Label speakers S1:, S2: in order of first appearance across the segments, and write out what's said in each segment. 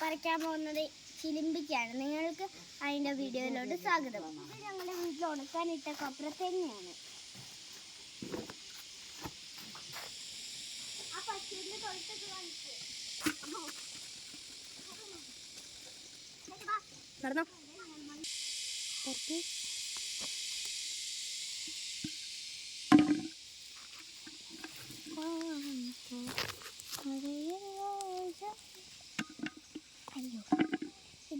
S1: പറിക്കാൻ പോകുന്നത് ചിലിമ്പിക്കാണ്. നിങ്ങൾക്ക് അതിന്റെ വീഡിയോയിലോട്ട് സ്വാഗതം. ഇത് ഞങ്ങളുടെ വീട്ടിൽ ഉണക്കാനിട്ട കൊപ്രത്തേങ്ങയാണ് ആ പശുവിന്റെ തൊഴുത്തൊക്കെ കാണിച്ച്
S2: നടന്നോ?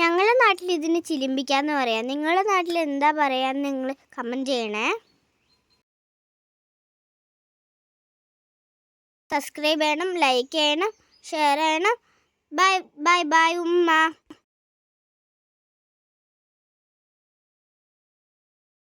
S1: ഞങ്ങളുടെ നാട്ടിൽ ഇതിന് ചിലിമ്പിക്കാന്ന് പറയാം. നിങ്ങളുടെ നാട്ടിൽ എന്താ പറയാന്ന് നിങ്ങൾ കമന്റ് ചെയ്യണേ. സബ്സ്ക്രൈബ് ചെയ്യണം ലൈക്ക് ചെയ്യണം ഷെയർ ചെയ്യണം. ബൈ ബൈ ബൈ ഉമ്മ.